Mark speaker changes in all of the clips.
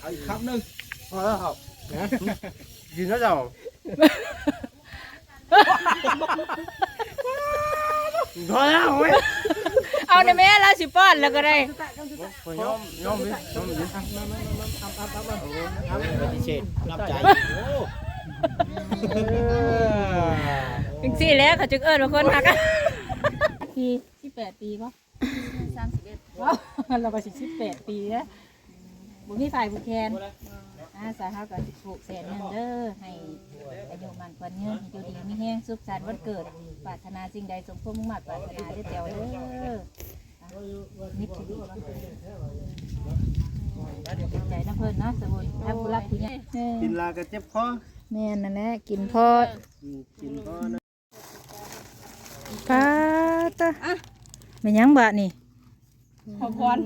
Speaker 1: เอาอีกคำหนึ่ง
Speaker 2: พอแล้วครับกินแล้วเจ้าพอแล้วเว้ย
Speaker 3: เอาในแม่เราสิป้อนแล้วก็ได้
Speaker 2: ผมยอมยอมดิยอมดิ
Speaker 1: ปฏิเสธน้ำใจ
Speaker 3: จังซี่แหล้วเขาจึงเอิ้นว่าคนฮักอะ
Speaker 4: ปีที่แปดปีป่ะ
Speaker 3: สามสิบ เอ็ด
Speaker 4: เราไปสิบแปดปีแล้วบุมีฝ่ายบุแคนอาสาเขาก็สิผูกแสนหนึ่งเด้อให้อายุมันกว่าเงินให้อยู่ดีมีแห้งสุขสันต์วันเกิดปรารถนาสิ่งใดสมความมุ่งมั่นปรารถนาได้อเตียวเด้ออะนิดทีดีใจน้ำเพิ่นเนาะสมุนถ้าผู้รักผู้ใหญ่
Speaker 2: กินลาก็เจ็บคอ
Speaker 3: แม่นนั่นแหละกินพอ
Speaker 2: กินคอนะ
Speaker 3: ปาตะแม่นหยังบะนี่
Speaker 4: ขอพร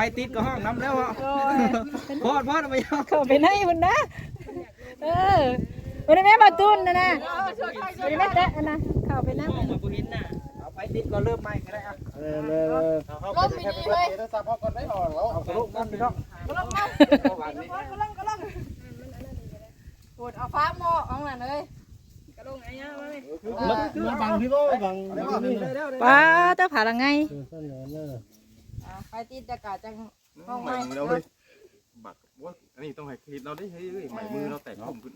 Speaker 2: จูบไพ่ติดกับห้องน้ำแล้วอะพอดพอดเอาไปยัง
Speaker 3: เข้าไปไหนพุ่นนะ เออวันนี้แม่มาตุ้นนะนะวันนี้แม่แตะนะ เข้าไปนั่ง
Speaker 1: เอาไปติดก็เริ่มใหม่ก็ได้อะ
Speaker 2: ก็มีนี่เลยถ้าซับพอก่อนได้หรอแล้ว
Speaker 1: เอากระลุกนั่นพี่น้อง
Speaker 4: ปวดเอาฟ้าหม้อของนั่นเลย
Speaker 2: มาบังพี่บ่บังนี่
Speaker 3: ป้าตะผาละไง
Speaker 4: ไปตีตะกาจังห้อง
Speaker 5: ใหม่
Speaker 4: ไม้
Speaker 5: มือเราเลยบัตรว่าอันนี้ต้องให้คลิปเราได้เฮ้ยใหม่มือเราแตกผมขึ้น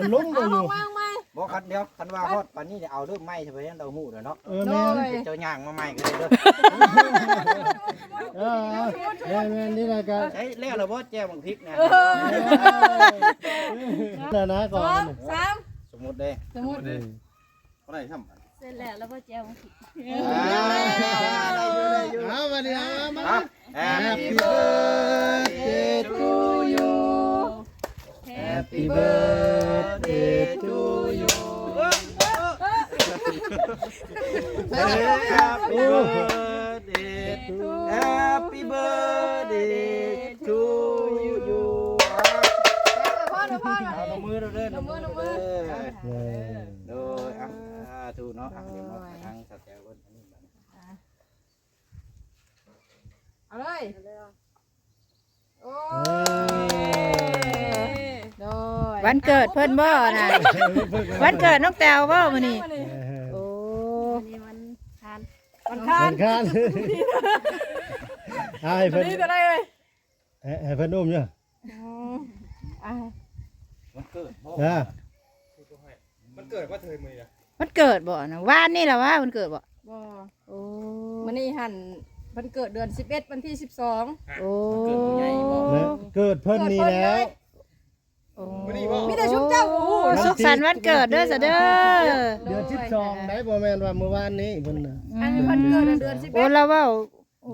Speaker 2: มันล้มเลยอยู่
Speaker 4: ว่างไหม
Speaker 1: บอกคันเดียวคันว่าฮอดปานนี้จะเอาเริ่มใหม่ใช่ไหมเราหูเด้อเนาะ
Speaker 2: เออ
Speaker 4: โด
Speaker 2: แม่
Speaker 4: ย
Speaker 1: เจ้าย่างมาใหม่ก็ได้เด้อ
Speaker 2: เออแม่แม่นี่นะกัน
Speaker 1: ใช้แล้วเราบ่แจ้วบังพริกนะ
Speaker 2: นะนะ
Speaker 4: ส
Speaker 2: ก่อ
Speaker 4: อง
Speaker 2: น
Speaker 4: สาม
Speaker 1: สมมุติเด้
Speaker 4: สมมติ
Speaker 5: เพราะอะไรทำ
Speaker 3: เส ร็จแล้วแล้วก็แจวมาผิด
Speaker 2: เอามาดิเอามา
Speaker 1: Happy birthday to you Happy birthday to you Happy birthday Happy birthday to you
Speaker 4: พ่อเดี๋ยวพ่อ
Speaker 1: เอาลงมือเราเด้อลงมือเราเด้อ นาะอะเดี๋ยวมาทางสัตว์แก้วคนอันนี้บัดนี้
Speaker 4: เอาเลย โอ้โดย
Speaker 3: วันเกิดเพิ่นบ่น่ะวันเกิดน้องแตวบ่มื้อนี้โอ้
Speaker 4: วันคา
Speaker 2: มันคานไอ้เพิ่น
Speaker 4: นี่จะได้เลย
Speaker 2: ให้เพิ่นอุ้มเนี่ย
Speaker 4: อ่า
Speaker 1: วันเกิดพ่อ
Speaker 2: นะ
Speaker 5: มันเกิดว่าเธอมือนะ
Speaker 3: วันเกิดบ่น่ะวานนี่ล่ะว่าวันเกิดบ่
Speaker 4: บ่
Speaker 3: โอ้
Speaker 4: มันนี่หันวันเกิดเดือน11วันที่12
Speaker 3: โอ้
Speaker 2: เกิดเพิ่นนี่แล้ว
Speaker 3: โอ้
Speaker 4: มีแต่ชุบเจ้าโอ้โห
Speaker 3: สุขสันต์วันเกิดเด้อซะเด้อ
Speaker 2: เดือน12ได้บ่แม่นว่าเมื่อวานนี้เพิ่นน่ะ
Speaker 4: อันนี้วันเกิดเดือน11
Speaker 3: โอ้เราเว้าโอ้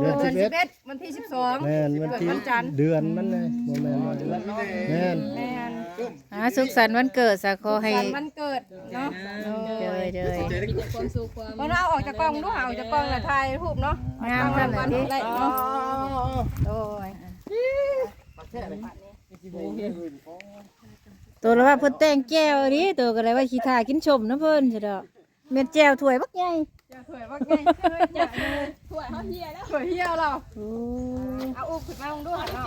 Speaker 2: เดือน
Speaker 4: เดือน
Speaker 2: 11
Speaker 4: 11วันที่12
Speaker 2: แม่นวันที่
Speaker 4: วันจันทร์
Speaker 2: เดือนมันเลยบ่แม่นว่าเดือนแม่น
Speaker 4: แม่น
Speaker 3: อ่าสุขสันต์วันเกิดซะขอให้
Speaker 4: วันเกิดเนาะ
Speaker 3: เด้อเด้อ
Speaker 4: พอเราออกจากกล้องดูหาออกจากกล้องแล้วถ่ายรูปเนาะ
Speaker 3: งาม
Speaker 4: ทำ
Speaker 3: ขนา
Speaker 4: วั
Speaker 3: ด
Speaker 4: น
Speaker 3: นี้
Speaker 4: ได้เนาะโอ้ย
Speaker 3: ตัวละว่าเพิ่นแต่งแก้วดิตัวก็เลยว่าขี้ทากินชมนะเพิ่นซะดอกเม็ดแก้วถ้วยบักใหญ่
Speaker 4: อย่าถวยว่าไงอย่าถวยเขาเฮียแล้วถวยเฮียเรา
Speaker 3: โอ้
Speaker 4: เอาอุ้มขึ้นมาลงดูหันเนาะ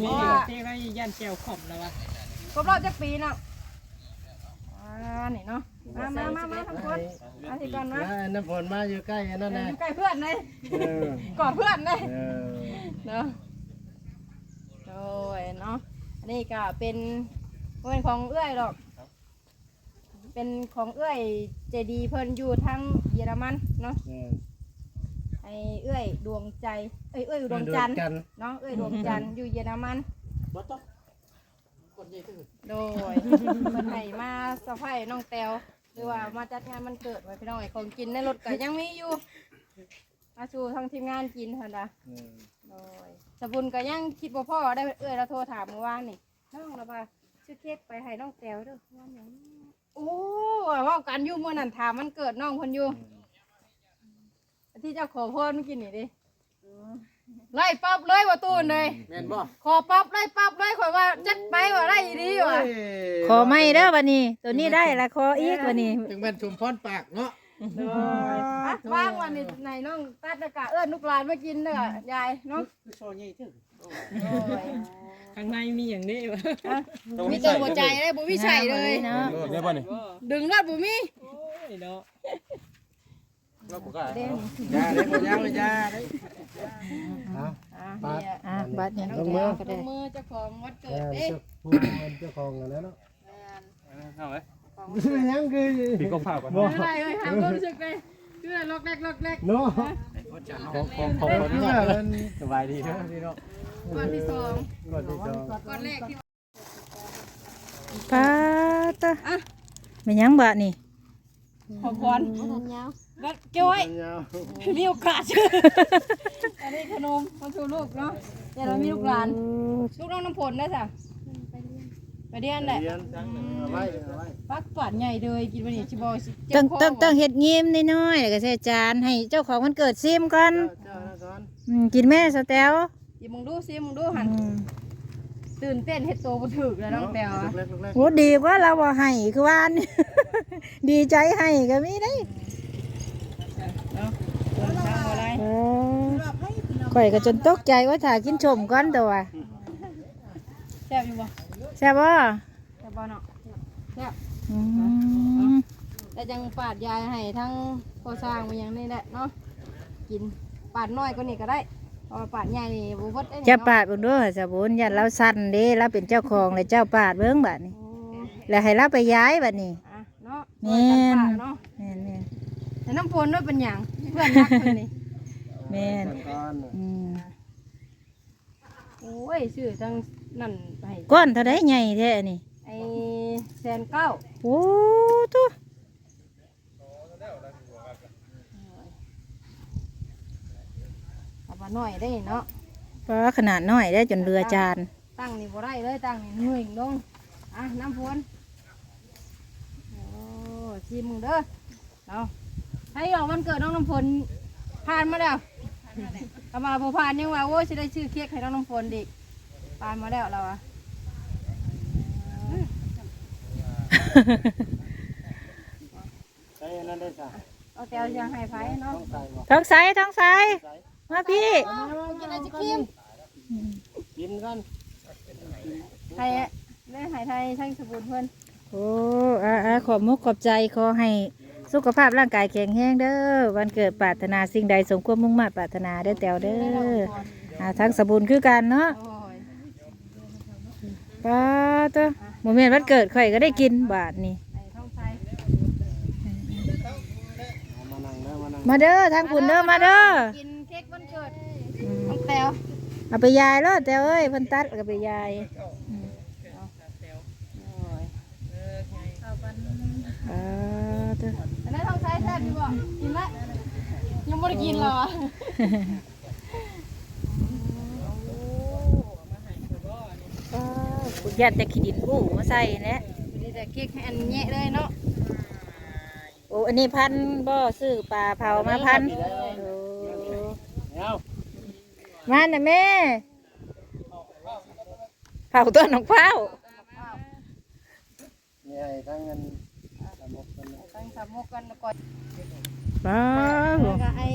Speaker 6: มีเต้ไรยันแก้วขมแล้ววะ
Speaker 4: ค รบรอบจักปีเนาะอ่านี่เนาะมามามามาทั้งคนมาสิก่อนนะ
Speaker 2: แล้วน้ำฝนมาอยู่ใกล้อันนั้น
Speaker 4: อ
Speaker 2: นะ
Speaker 4: ยู่ใกล้เพื่อนเลย
Speaker 2: เออก
Speaker 4: อดเพื่อนเลย
Speaker 2: เออ
Speaker 4: เนาะโอ้ยเนาะอันนี้ก็เป็นเป็นของเอื้อยหรอกเเป็นของเอื้อยเจดีเพิ่นอยู่ทั้งเยอรมันเนาะ
Speaker 2: เออ
Speaker 4: ไอเอื้อยดวงใจเอ้ยเอื้อยดวงจันทร์
Speaker 2: จันทร์
Speaker 4: เนาะเอ้ยดวงจันทร์อยู่เยอรมัน โดยคนไห้มาสะพายน้องแตวหรือว่ามาจัดงานมันเกิดไว้พี่น้องไอ้ของกินในรถก็ยังมีอยู่ มาสู่ทางทีมงานกินเถอะนะ
Speaker 2: เออ
Speaker 4: โดยสบุญก็ยังคิดบ่พ่อได้เอ้ยเราโทรถามเมื่อวานนี่น้องเราว่าซื้อเค้กไปให้น้องแตวเด้อว่าหยังโอ้เว่ากันอยู่มื้อนั้นถามมันเกิดน้องเพิ่นอยู่ที่เจ้าขอพรเมื่อกี้นี่ดิ ไล่ปั๊บเลยว่าตูนเลย
Speaker 7: แม่นบ่
Speaker 4: ขอปั๊บไล่ปั๊บเลยข่อยว่าจัดไปว่าไล่ดีว่ะ
Speaker 3: ขอไม่เด้อวันนี้ ตัวนี้ได้ละขออีกวันนี้
Speaker 7: ถึงแม่นชุมพรปากเนาะ
Speaker 4: อะว่างวันนี้ในน้องตัดอากาศเอิ้นลูกหลานมากินเด้อยายเนาะ
Speaker 7: โชว์ใหญ่ถึง
Speaker 4: โอ้ย
Speaker 6: ข้างในมีอย่างนี้วะ
Speaker 4: มีแต่หัวใจเลยบ่มีใส่เลย
Speaker 3: เนาะ
Speaker 5: ได้ป่ะนี่
Speaker 4: ดึงแล้วบ่มี
Speaker 6: โอ้ยเนาะ
Speaker 5: เราก็
Speaker 4: เด้ง
Speaker 7: ยาได้บ่ยาเลยยาได้
Speaker 2: เอา
Speaker 4: อะ
Speaker 2: ปาด
Speaker 4: เนี่ย
Speaker 3: อะบัดนี้
Speaker 4: น้อง
Speaker 2: ลง
Speaker 4: แก้
Speaker 2: มือ
Speaker 4: วก็ได้มือเจ้าของวันเกิ
Speaker 2: แม่
Speaker 4: ด
Speaker 2: น
Speaker 4: เด้
Speaker 2: เจ้าผู้เป็นเจ้าของกันแล้วเนาะ
Speaker 5: เอาไว้
Speaker 2: ยังคือ
Speaker 5: ปีกข้าวก่อน
Speaker 2: บ่
Speaker 4: ไม่ได้เลยทำความรู้สึกเลยคือล็อกแรกล็อกแรก
Speaker 2: เนาะ
Speaker 5: ของของของ
Speaker 2: เออคือว่ามัน
Speaker 5: สบายดีเด้อพี่น้อง
Speaker 4: ก้อนที่สอง
Speaker 2: ก่อนที่จะ
Speaker 4: ก้อนแรกที่
Speaker 3: ป้าตะไม่ยังบะนี่
Speaker 4: ขอพรแล้วเจ้าไว้
Speaker 2: ยาว
Speaker 4: มีโอกาสอันนี้ขนมมาชูลูกเนาะเดี๋ยวเรามีลูกหลานลูกน้องน้ำผลได้จ้ะไปเรียนแหละ
Speaker 2: เรียนเอาไว้เอาไว้
Speaker 4: ปักปัดใหญ่เลยกินวันนี้ชิบอยสิ
Speaker 3: ต้อง
Speaker 4: เจ็บค
Speaker 3: ต้องต้องเฮ็ดยิ้มน้อยๆแล้วก็ใส่จานให้เจ้าของวันเกิดซิมก่อน
Speaker 2: เจ้านะก่อน
Speaker 3: อืมกินแม่สแตล
Speaker 4: หยิบมึงดูซิมึงดูหัน
Speaker 3: อืม
Speaker 4: ตื่นเต้นเฮ็ดโตบ่ถึกแล้วน้องแปวอะ
Speaker 2: เล็กๆเล็ก
Speaker 3: โหดีกว่าเราบ่ให้คือวานดีใจให้ก็มีได้
Speaker 4: เนาะเดิน ทางบ่ไร
Speaker 3: โอ้ข่อยก็จนตกใจว่าถ้ากินชมก่อนตัว
Speaker 4: แซ่บอยู่บ่
Speaker 3: ใช่บบ่
Speaker 4: แซ่บบ่เนาะแซ่บ
Speaker 3: อืม
Speaker 4: แต่จังปาดยายให้ทั้งพอสร้างมาอย่างนี้แหละเนาะกินปาดน้อยกว่านี้ก็ได้เพราะว่าปาดใหญ่นี่บ่พดได้นี่
Speaker 3: จะ
Speaker 4: เนาะ
Speaker 3: ปาดเบิ่งดูให้สะบุญยันเราสั่นเด้เราเป็นเจ้าของเลยเจ้าปาดเบิ่งบัดนี้
Speaker 4: โอ้
Speaker 3: แล้วให้เราไปย้ายบัดนี้
Speaker 4: อะเนาะ
Speaker 3: แม่น
Speaker 4: ปาดเนาะ
Speaker 3: แม่นแม่น
Speaker 4: แต่น้ำพลด้วยเป็นหยังเพื่อนรักเพิ่นนี่
Speaker 3: แม่น
Speaker 2: ๆก่อน
Speaker 3: อืม
Speaker 4: โอ้ยชื่อทั้งนั่นไป
Speaker 3: ก้อนเท่าไดใหญ่แท้อันนี่
Speaker 4: ไอ้แสนเก้า
Speaker 3: โอ้ตัว
Speaker 4: เอามาหน่อยได้เนาะ
Speaker 3: ปลาขนาดน้อยได้จนเรือจาน
Speaker 4: ตั้งนี่บ่ได้เลยตั้งนี่หน่วยลงอะน้ำพวนโอ้ชิมมึงเด้อเอาให้ออกวันเกิดน้องน้ำพลผ่านมาแล้ว กำมาพอผ่านยังว่าโอ้ยจะได้ชื่อเค้กให้น้องน้ำพลดิผ่านมาแล้วเราอะ
Speaker 2: ใช้อันนั้นได้จ้ะ
Speaker 4: เอาแตวจะให้ไผเนาะ
Speaker 2: ต้องใส่บ่
Speaker 3: ท้องใสท้องใสมาพี่
Speaker 4: กินอะไรจะกิน
Speaker 2: กินกัน
Speaker 4: ไทยได้หายไทยช่างสบู่เพื่อน
Speaker 3: โอ้อาอาขอบมุกขอบใจขอให้ สุขภาพร่างกายแข็งแรงเด้อวันเกิดปรารถนาสิ่งใดสมความมุ่งมั่นปรารถนาเด้อแตวเด้ออ่าทั้งสบุญคือกันเนาะ
Speaker 4: โอ้ย
Speaker 3: ป้าตัวโมเมนต์วันเกิดข่อยก็ได้กินบาทนี่
Speaker 4: ไอ้ท้องไทย
Speaker 2: เอามานั่งเด้อมานั่ง
Speaker 3: มาเด้อทางคุณเด้อมาเด้อ
Speaker 4: กินเค้กวันเกิด
Speaker 3: อืม
Speaker 4: น้องแตว
Speaker 3: เอาไปยายแล้วแต่เอ้ยเพิ่นตัดก็ไปยายอืม
Speaker 4: โอ้ย
Speaker 3: ป้าตัว
Speaker 4: อันนั้นท้องไทยแซ่บอยู่บ่กินละยังไม่ได้กินเหรอ
Speaker 3: ป้าคุณยัดแต่ขี้ดินผู้มาใส่เนี่ย
Speaker 4: นี่แต่เค้กให้อันแยะเลยเนาะ
Speaker 3: โอ้อันนี้พันบ่ซื้อปลาเผามาพันโอ้
Speaker 2: เอา
Speaker 3: มาน่ะแม่เผาต้นของเผา
Speaker 2: นี่ให้ทั้งเงินสามหกกันนะ
Speaker 4: ตั้งสามหกกันก่อน
Speaker 3: ป้า
Speaker 4: แล้วก็ไอ้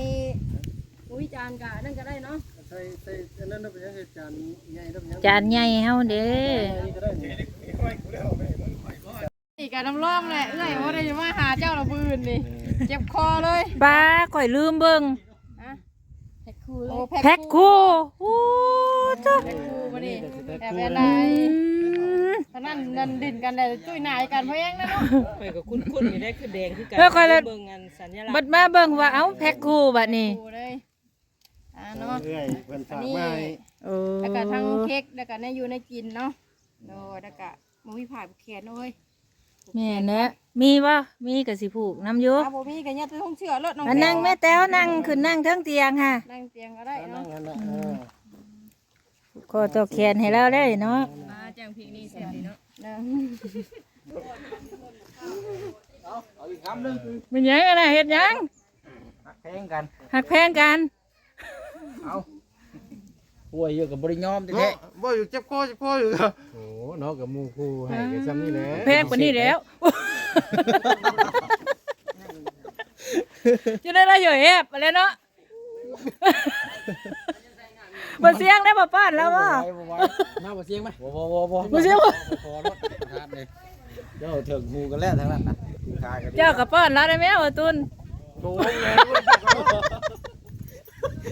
Speaker 4: อุ้ยจานกะนั่นก็ได้เนาะ
Speaker 2: ใส่ใส่อันนั้นเป็นยังไงจานใหญ่ต้องยัง
Speaker 3: จานใหญ่เฮาเด้
Speaker 2: นี่ก็ได้นี่
Speaker 4: นี่กะน้ำร่องแหละเอ้ยว่าได้มาหาเจ้าระบืนนี่เจ็บคอเลย
Speaker 3: ป้าข่อยลืมเบิ่ง
Speaker 4: อะแพ็คคู่เลย
Speaker 3: แพ็คคู่โอ้จ้า
Speaker 4: แพ็คคู่มาดิแต่เป็นไร
Speaker 3: อืม
Speaker 4: ตอนนั้นนั่นดินกันเลยจุ้ยนายกันเพราะยังนะเนาะ
Speaker 6: ข่อยก็คุ้นๆอยู่ได้คือแดงคือกัน
Speaker 3: เออข่อยละ
Speaker 6: เบิ่งอันสัญลักษ
Speaker 3: บัด
Speaker 6: ณ์
Speaker 3: มาเบิ่งว่าเอ้าแพ็คคู่บัดนี้
Speaker 4: ดูเลยอ่าเนาะ
Speaker 2: เรื่อยเพิ่น
Speaker 4: อัน
Speaker 2: ฝาก
Speaker 4: นี้
Speaker 2: มาให้
Speaker 3: โอ้
Speaker 4: แล้วก็ทั้งเค้กแล้วก็ในอยู่ในกินเนาะโดยแล้วก็หมูมีผ่ายผูกแขนด้วย
Speaker 3: แม่นแหละมีบ่มีก็สิผูกน้ำอยู่
Speaker 4: ถ้าบ่มีก็ยัดต้องเชื่อรถน้อง
Speaker 3: อันนั่งแม่แต้วนั่งขึ้นนั่งเทิงเตียงค่ะ
Speaker 4: นั่งเตียงก็ได้
Speaker 2: นั่
Speaker 4: เนาะ
Speaker 2: งนั่นน่ะเออ
Speaker 3: ขอตอกแขนให้เราได้เนาะ
Speaker 6: มาจังพีนี่เสร็จดีเนาะ
Speaker 4: เนาะ
Speaker 7: เอาอีกคำหนึง
Speaker 3: มันหยังอะไรเฮ็ดหยัง
Speaker 7: หักแพงกัน
Speaker 3: หักแพงกัน
Speaker 7: เอาป่วยอยู่กับบริยอมแท้
Speaker 5: เนาะบ่อยู่เจ็บคอเจ็บคออยู่ครับ
Speaker 2: โอ้เนาะกับหมู่คู่ให้กันซ้ำนี่แหละ
Speaker 3: แพงกว่านี้แล้วจะได้ละอยู่แอบอะไรเนาะ บ่เสียงได้บ่ป้านแล้วว่า
Speaker 7: บ่ไหวบ่ไหว
Speaker 2: มาบ่เสียงไหม
Speaker 7: บ่บ่บ่บ่
Speaker 3: บ่เสียงบ่
Speaker 7: พอรถทานเลยเจ้าถึงหมู่กันแล้วทั้งนั้นน่ะคือคากันดี
Speaker 3: เจ้ากับป้านแล้วได้ไหมเอาตุน
Speaker 2: โอ้ยแม่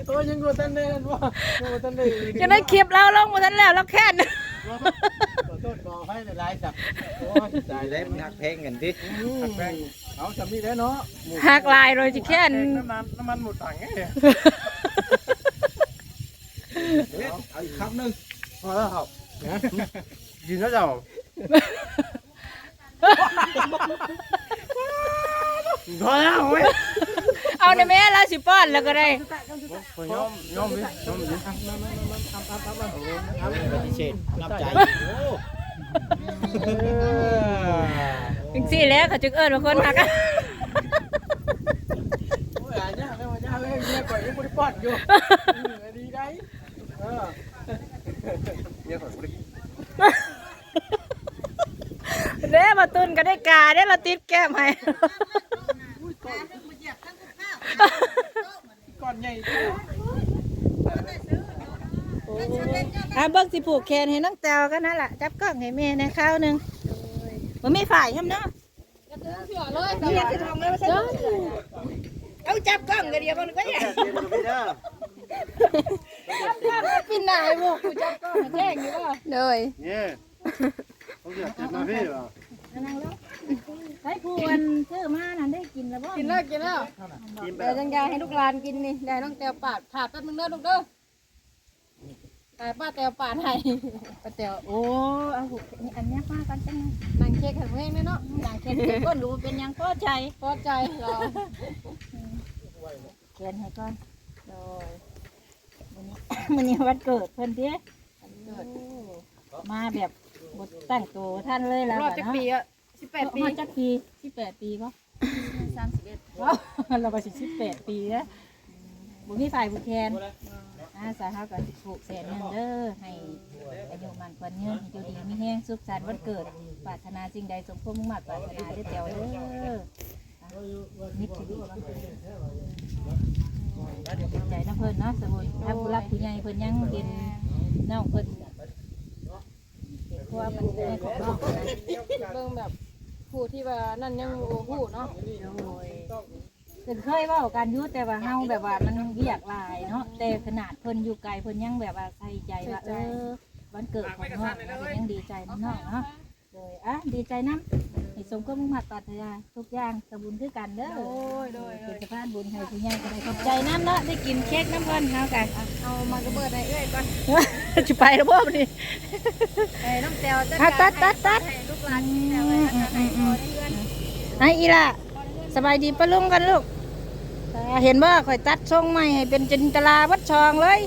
Speaker 2: โอ้ยยังบ่ทันได้นั่นว่าบ่ทันได้อีก
Speaker 3: จะได้คลิปเราลงมาทันแล้วเราแค่น
Speaker 2: ขอโทษขอให้หลายๆสับโอ้ย
Speaker 7: ตายแล้วมันหักแพงกันดิ
Speaker 2: หักแพงเอาซ้ำนี่แหละเนาะ
Speaker 3: หักลายเลยจะแค่น
Speaker 2: น้ำมันน้ำมันหมดถังไง
Speaker 7: เอาอีกคำหนึง
Speaker 2: พอแล้วครับยินแล้วเจ้าพอแล้วเว้ย
Speaker 3: เอาในแม่เราสิป้อนแล้วก็ได้
Speaker 2: ยอมยอมดิยอมดิ
Speaker 7: ปฏิเสธน้ำใจ
Speaker 3: จังซี่แหล้วเขาจึงเอิ้นว่าคนหักอะ
Speaker 2: โอ้ยอันเนี้ยไม่ว่าจะเลยเนี่ยก่อนยังบ่ได้ป้อนอยู่ดีได้เออ
Speaker 5: เนี่ยข่อยบ่ได้
Speaker 3: เด้นก็ได้กาได้เราติดแก้มให้
Speaker 2: ก่อนใหญ่
Speaker 3: อะเบิ่งสิผูกแขนให้น้องแตวกันนั่นแหละจับกล้องให้แม่ในข้าวหนึ่งบ่มีฝ่ายครับเนาะ
Speaker 4: เชื่อเลย
Speaker 3: นี่คือทองแล้วซั่นเอาจับกล้องก็เดียวมันก็อย่าจับกล้องปินหนาให้พวกจับกล้องแจ้งอยู่ว่า
Speaker 4: เลย
Speaker 2: เนี่ยเขาเรียกจ็บมาพี่เหรอ
Speaker 3: นั่งลง ใช้ผู้วันซื้อมานั่นได้กินแล้วบ่
Speaker 4: กินแล้วกินแล้ว
Speaker 2: กินไป
Speaker 4: เดี๋ยวจังยายให้ลูกหลานกินนี่ได้น้องแตวปาดผ่าแป๊บนึงเด้อลูกเด้อตายป้าแตวปาดให้ป้าแตว
Speaker 3: โอ้เอาหูนี่อันเนี้ยป้ากันจัง
Speaker 4: นางเค้กแข็งแรงเลยเนาะ
Speaker 3: นางเข็นเข็นก้นรู้เป็นหยังพอใจ
Speaker 4: พอใจเรา
Speaker 3: เขียนให้ก่อนโดยวันนี้ วันนี้วันเกิดเพิ่นเด้เกิดมาแบบบทตั้งตัวท่านเลยแล้ว
Speaker 4: รอดจักปีอะ สิบแปดปี
Speaker 3: มาจักปีสิบแปดปีป่ะสามสิบเอ็ดเราไปสิบแปดปีแล้วบุมีฝ่ายบุแคนอาสาเขาก็สิผูกแสนเงินเด้อให้อายุมันกว่าเงินให้อยู่ดีมีแห้งสุขสันต์วันเกิดปรารถนาสิ่งใดสมความมุ่งมั่นปรารถนาได้อแตวเด้ออะนิดทีเดียวดีใจนะเพิ่นเนาะสมุนถ้าผู้รักผู้ใหญ่เพิ่นยังเห็นน้องเพิ่นเห็นเพราะว่ามันเป็นของน้องนะ
Speaker 4: เบิ่งแบบ ผู้ที่ว่านั่นยังโอ้ผู้เนาะ
Speaker 3: โอ้ยถึงเคยเว่ากันอยุ่แต่ว่าเฮาแบบว่ามันเรียกหลายเนาะแต่ขนาดเพิ่นอยู่ไกลเพิ่นยังแบบว่าใส่ใจว่าเออวันเกิดของน้องเพิ่นยังดีใจน้องเนาะเลยอะดีใจน้ำให้สมก็มุ่งมั่นปรารถนาทุกอย่างสมบูรณ์คือกันเด้อ
Speaker 4: โอ้ยโดยโด
Speaker 3: เป็น
Speaker 4: ย
Speaker 3: สะพานบุญให้ผู้ใหญ่ก็ได้ขอบใจน้ำเนาะได้กินเค้กน้ำเพิ่นเฮากัน
Speaker 4: เอามากระเบิดให้เอ้ยก่อน
Speaker 3: จะไปแล้วบ่บัดนี้
Speaker 4: ไอ้น้องแตวจัด
Speaker 3: อะตัดตัดตัด
Speaker 4: ให้ลูกหลานกินแตวไว้แล้วก็ให้พอได้เงิน
Speaker 3: ไอ้อีล่ะสบายดีปะลุงกันลูกอ่าเห็นบ่ข่อยตัดทรงใหม่ให้เป็นจินตลาวัดชองเลย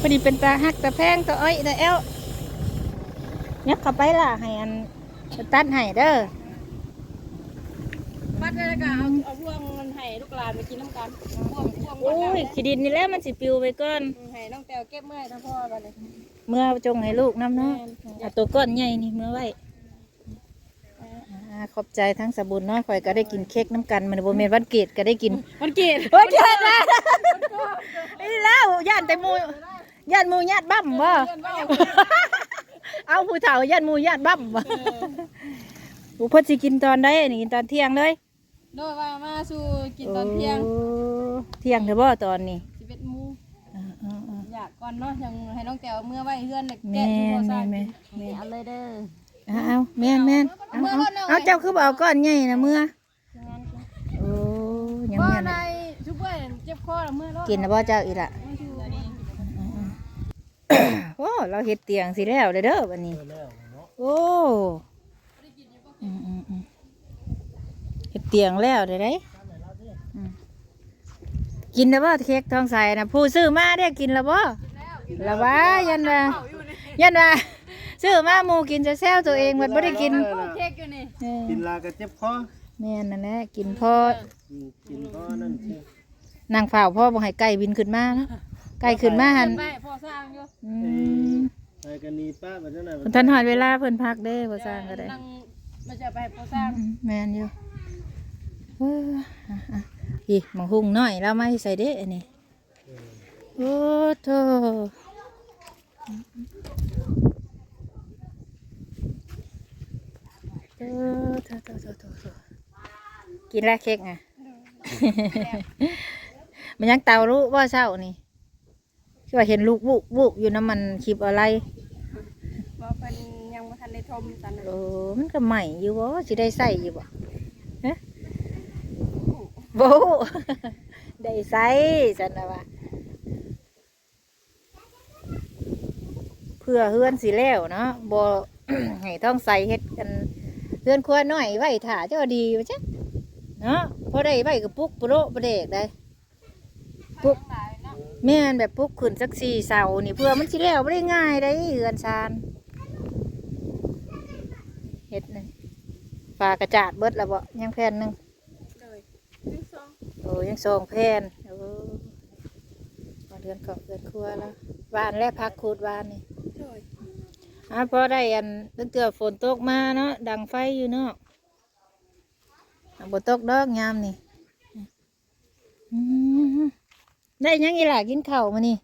Speaker 3: พอดีเป็นตาหักตาแพงตาอ้อยตาแอวยักเข้าไปล่ะให้อันตัดให้เด้อ
Speaker 4: ปัดไว้แล้วก็เอาเอาพวงมัน ให้ลูกหลานไปกินน้ำกันพวงพวง
Speaker 3: โอ้ยขี้ดินนี่แหล้วมันสิปลิวไปก่อน
Speaker 4: ให้น้องแตวเก็บเมื่อยทั้งพ่อกันเลย
Speaker 3: เมื่อจงให้ลูกน้ำเนาะเอาตัวก้อนใหญ่นี่เมื่อไว้อ่าขอบใจทั้งสบุญเนาะข่อยก็ได้กินเค้กน้ำกันมันบ่แม่นวันเกิดก็ได้กิน
Speaker 4: วันเกิด
Speaker 3: โอ้ยเกิดแล้วนี่แล้วย่านแต่หมูย่านหมูญาติบั้มบ่เอาผู้เฒ่าย่านหมูญาติบั้มบ่ผู้เพิ่นสิกินตอนใดนี่กินตอนเที่ยงเลย
Speaker 4: โดยว่ามาสู่กินตอนเที่ยง
Speaker 3: โอ้เที่ยงเด้อบ่ตอนนี้
Speaker 4: สิบเอ็ดโมง
Speaker 3: อ่าๆ
Speaker 4: อยากก่อนเนาะยังให้น้องแต้วเมื่อไว้เฮือนเลย
Speaker 3: แม่
Speaker 4: แกะอยู่พอสร้าง
Speaker 3: แม่
Speaker 4: กิน
Speaker 3: แม่
Speaker 6: เอาเลยเด้อ
Speaker 3: เอาเอาแม่นแม่นเอาเอาเอาเจ้าคือบ่เอาก้อนใหญ่นะเมื่อโอ้ยัง
Speaker 4: บ่
Speaker 3: แม่น
Speaker 4: ใน
Speaker 3: น่ะ
Speaker 4: ชุบเว้ยเจ็บคอแล้วเมื่อรอด
Speaker 3: กินนะบ่เจ้าอีละโอ้เราเฮ็ดเตียงสิแล้วเด้อเด้อบัดนี้ โอ้อืมอืมอืม เฮ็ดเตียงแล้วเด้อเด้อืมกินแล้วบ่เค้กทองใสนะผู้ซื้อมาได้กินแล้วบ่แล้วว่ายันว่ายันว่าซื้อมาหมูกินจะแซวตัวเองมันบ่ได้กิน
Speaker 4: เค้กอยู่นี่
Speaker 3: เออ
Speaker 1: กินลาก็เจ็บคอ
Speaker 3: แม่นนั่นแหละกินพอ
Speaker 1: กินก็นั่นสิ
Speaker 3: นางฝ่าวพ่อบ่ให้ไก่บินขึ้นมาเนาะไก่ขึ้นมาหัน
Speaker 4: ไปพอสร้างอยู่
Speaker 3: อืม
Speaker 1: ไปกันนี่ป้าแบบนั้นน่ะ
Speaker 3: เพิ่นทันหอดเวลาเพิ่นพักเด้บ่สร้างก็ได้
Speaker 4: นั่งมาจะไปให้พอสร้าง
Speaker 3: อืมแม่นอยู่ เอออะอะอีหมังหุงน้อยเรามาให้ใส่เด้อันนี้โอ้โธ่เออโธ่โธ่โธ่โธ่โธ่กินแล้วเค้กไงมันยังเตารู้ว่าเช้านี่คือว่าเห็นลูกบุกบุกอยู่น้ำมันคลิปอะไร
Speaker 4: ว่าเพิ่นยังบ่ทันได้ทมตอนนั้น
Speaker 3: โอ้มันก็ใหม่อยู่บ่สิได้ใส่อยู่บ่ฮะ บ่ได้ใส่สันนะว่าเพื่อเฮือนสิแล้วเนาะบ่ให้ต้องใส่เฮ็ดกันเฮือนครัวน้อยไว้ถ่าเจ้าดีว่าจ๊ะเนาะพอได้ไว้ก็ปลุกปโรประเดกได้ปุ๊บ
Speaker 4: หลายเนาะ
Speaker 3: แม่นแบบปลุกขึ้นสักสี่เสานี่เพื่อมันสิแล้วบ่ได้ง่ายได้เฮือนซานเฮ็ดนี่ปลากระจาดเบิดแล้วบ่ยังแผ่นหนึ่ง
Speaker 4: อง
Speaker 3: โอ้ยังสองแผ่นโอ้มาเดือนเกาะเดือนครัวแล้วหวานและพักคูดหวานนี่
Speaker 4: เลย
Speaker 3: อะพอได้อันตั้งแต่ฝนตกมาเนาะดังไฟอยู่เนาะอะบนตกดอกยามนี่อืมได้ยังอีหล่ะกินข้าวมานี่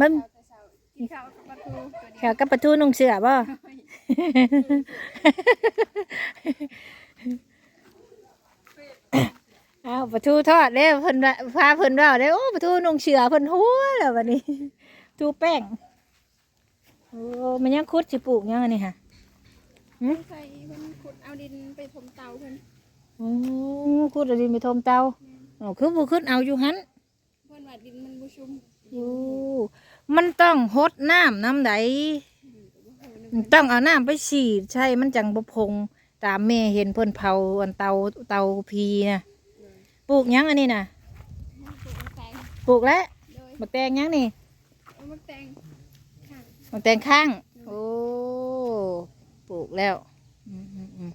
Speaker 3: มัน
Speaker 4: แต่เช้ากินข้าวกับปลาทูตัวเดียว
Speaker 3: ข้าวกับปลาทูนุ่งเสือบ่ อ้าวปลาทูทอดเด้เพิ่นว่าพาเพิ่นว่าเด้โอ้ปลาทูนุ่งเสือเพิ่นหัวแล้ววันนี้ทูแป้งโอ้มันยังคุดสิปลูกยังอันนี้ค่ะ
Speaker 4: ใส่เพิ่นขุดเอาดินไปถมเตาเพิ่น
Speaker 3: โอ้คุดเอาดินไปทมเตาอ๋อคือบุขึ้นเอาอยู่หัน
Speaker 4: เพิ่นว่าดินมันบ่ชุ่ม
Speaker 3: โอ้มันต้องหดน้ำน้ำใดมันต้องเอาน้ำไปฉีดใช่มันจังบพงตามแม่เห็นเพิ่นเผาอันเตาเตาพีนะ ปลูกหยังอันนี้นะ
Speaker 4: ปลูกมะแตง
Speaker 3: ปลูกแล้ว
Speaker 4: โดย
Speaker 3: มะแตงหยังนี่
Speaker 4: เอามะแตงค่ะ
Speaker 3: มะแตงข้าง โอ้ ปลูกแล้วอืมอืมอืม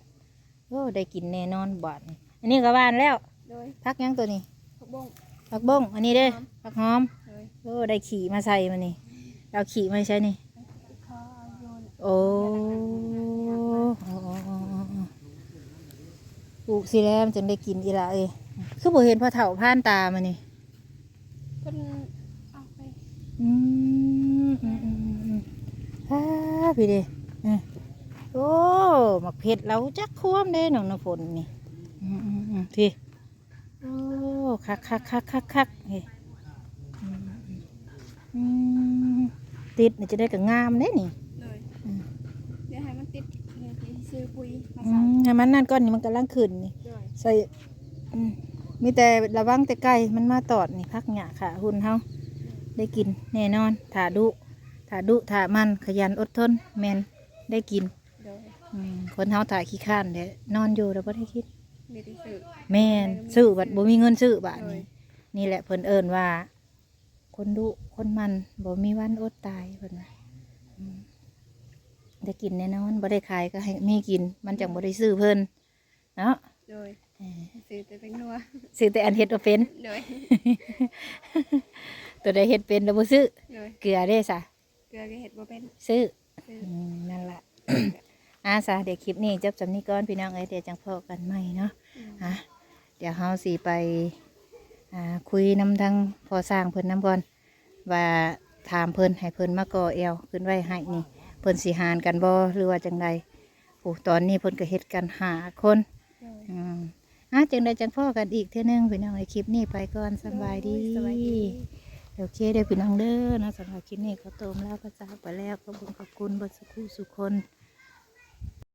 Speaker 3: โอ้ได้กินแน่นอนบาดนี้อันนี้ก็บ้านแล้ว
Speaker 4: โดย
Speaker 3: พักหยังตัวนี้
Speaker 4: ผักบง
Speaker 3: ผักบ้ง อันนี้เด้อผักหอม
Speaker 4: โดย
Speaker 3: โอ้ ได้ขี่มาใส่มานี่ เราขี่มาใช่นี่
Speaker 4: ข้าวเอาโยน
Speaker 3: โอ้โอ้โอ้โอ้โอ้โอ้ปลูกสิแล้วมันจึงได้กินอีละเอ้ย คือบ่เห็นพอเถ่าผ่านตามานี่
Speaker 4: เพิ่นเอาไป
Speaker 3: อืมอืมอืมอืมอืมฮ่าพี่เด้เอ้ยโอ้หมักเผ็ดเราจักควมเด้น้องน้ำฝนนี่อืมอืมอืมพี่โอ้คักคักคักคักคักเฮ้ยอืมอืมอืมติดนี่จะได้กับงามเด้นี่
Speaker 4: เลย
Speaker 3: อืม
Speaker 4: เดี๋ยวให้มันติดเนี่ยที่ซื้อปุ๋ยมา
Speaker 3: อื
Speaker 4: ใส่
Speaker 3: มให้มันนั่นก้อนนี่มันกำลังขึ้นนี่
Speaker 4: ด้วย
Speaker 3: ใส่อืม มีแต่ระวังแต่ไก่มันมาตอดนี่พักหยาค่ะหุ่นเฮาได้กินแน่นอนถ่าดุถ่าดุถ่ามันขยันอดทนแมนได้กิน
Speaker 4: โดย
Speaker 3: อืมคนเฮาถ่าขี้ข้านเด้นอนอยู่แล้วบ่ได้คิด
Speaker 4: มีที่ซื้อ
Speaker 3: แม่นซื้อบัดบ่มีเงินซื้อบาทนี่นี่แหละเพิ่นเอิ้นว่า คนดุคนมันบ่มีวันอดตายเพิ่นว่าอืมได้กินแน่นอนบ่ได้ขายก็ให้มีกิน มันจังบ่ได้ซื้อเพิ่นเนาะ
Speaker 4: โดย
Speaker 3: เออ
Speaker 4: ซื้อแต่เป็นนัว
Speaker 3: ซื้อแต่อันเฮ็ดบ่เป็น
Speaker 4: โดย
Speaker 3: ตัวใดเฮ็ดเป็นแล้วบ่ซื้อ
Speaker 4: โดย
Speaker 3: เกลือเด้ซะ
Speaker 4: เกลือก็เห็ดบ่เป็น
Speaker 3: ซื้อ
Speaker 4: ซื้อ
Speaker 3: อืมนั่นล่ะอาซะเดี๋ยวคลิปนี้จบสำนี้ก่อนพี่น้องเอ้ยเดี๋ยวจังพอกันใหม่เนาะอะเดี๋ยวเฮาสิไปอ่าคุยนำทางพอสร้างเพิ่นนํก่อนว่าถามเพิ่นให้เพิ่นมาก่อแอวขึ้นไว้ให้นี่เพิ่นสิหารกันบ่หรือว่าจังใดโอ้ตอนนี้เพิ่นก็เฮ็ดกันหาคน
Speaker 4: โดย
Speaker 3: อืม อะจังใดจังพ่อกันอีกเท่อนึงพี่น้องไอ้คลิปนี้ไปก่อนสำบายดี
Speaker 4: สบายดี
Speaker 3: โอเคเดี๋ยวพี่น้องเด้อนะสำหรับคลิปนี้ขอตัวลาพระจากไปแล้วขอบคุณขอบคุณเบดสุขุสุคน